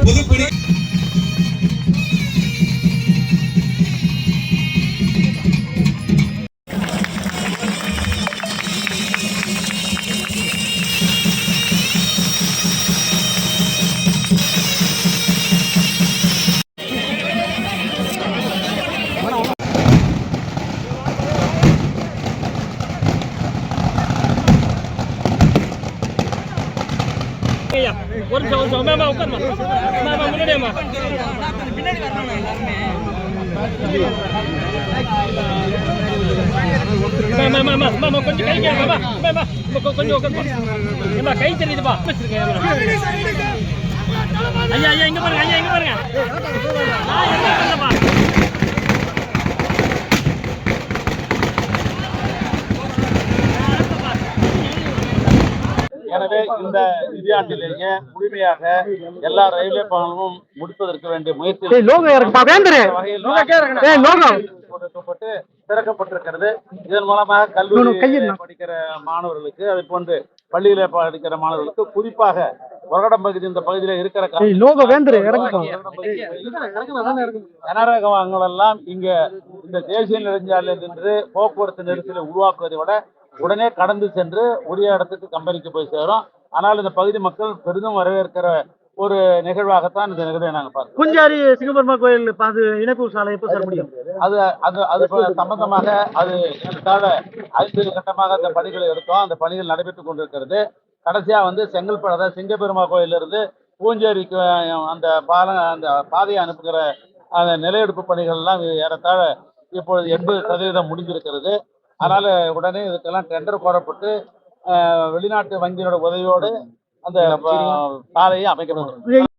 பொதுப்பணி ஒரு நிமிஷம் ஒரு நிமிஷம் மேமா உட்காருமா மேமா முன்னாடியம்மா மேமா. மேமா மேமா கொஞ்சம் கை கொஞ்சம் கை தெரியுதுப்பா ஐயா ஐயா இங்க பாருங்க ஐயா இங்க பாருங்க. எனவே இந்த நிதியாண்டிலேயே முழுமையாக எல்லா ரயில்வே பயணமும் முடிப்பதற்கு வேண்டிய முயற்சி லோகோ இறக்குப்பா வேந்தரு வகையில் ஏய் லோகோ. கொடுக்கப்பட்டு திறக்கப்பட்டிருக்கிறது. இதன் மூலமாக கல்லூரி. படிக்கிற மாணவர்களுக்கு அதை போன்று பள்ளியில படிக்கிற மாணவர்களுக்கு குறிப்பாக உரகடம் பகுதி இந்த பகுதியில் இருக்கிற க- ஏய் லோகோ வேந்தரு இறக்குப்பா உரகடம் பகுதியில் கனரக வாகனங்கள் எல்லாம் இங்க இந்த தேசிய நெடுஞ்சாலையில் நின்று போக்குவரத்து நெரிசலை உருவாக்குவதை விட உடனே கடந்து சென்று உரிய இடத்துக்கு கம்பெனிக்கு போய் சேரும். ஆனால் இந்த பகுதி மக்கள் பெரிதும் வரவேற்கிற ஒரு நிகழ்வாகத்தான் இந்த நிகழ்வை நாங்கள் பார்க்கிறோம். குஞ்சாரி சிங்கப்பெருமா கோயில் அது இணைப்பு சாலை எப்போ சார் முடியும்? அது அது அது சம்பந்தமாக அது ஏறத்தாழ ஐந்து கட்டமாக அந்த பணிகளை எடுத்தோம். அந்த பணிகள் நடைபெற்றுக் கொண்டிருக்கிறது. கடைசியா வந்து செங்கல்பட்டு அதாவது சிங்கப்பெருமா கோயிலிருந்து பூஞ்சேரிக்கு அந்த பாலம் அந்த பாதையை அனுப்புகிற அந்த நிலையெடுப்பு பணிகள் எல்லாம் ஏறத்தாழ இப்பொழுது எண்பது சதவீதம் முடிந்திருக்கிறது. அதனால உடனே இதுக்கெல்லாம் டெண்டர் கோரப்பட்டு வெளிநாட்டு வங்கியினோட உதவியோடு அந்த பாதையை அமைக்கப்படும்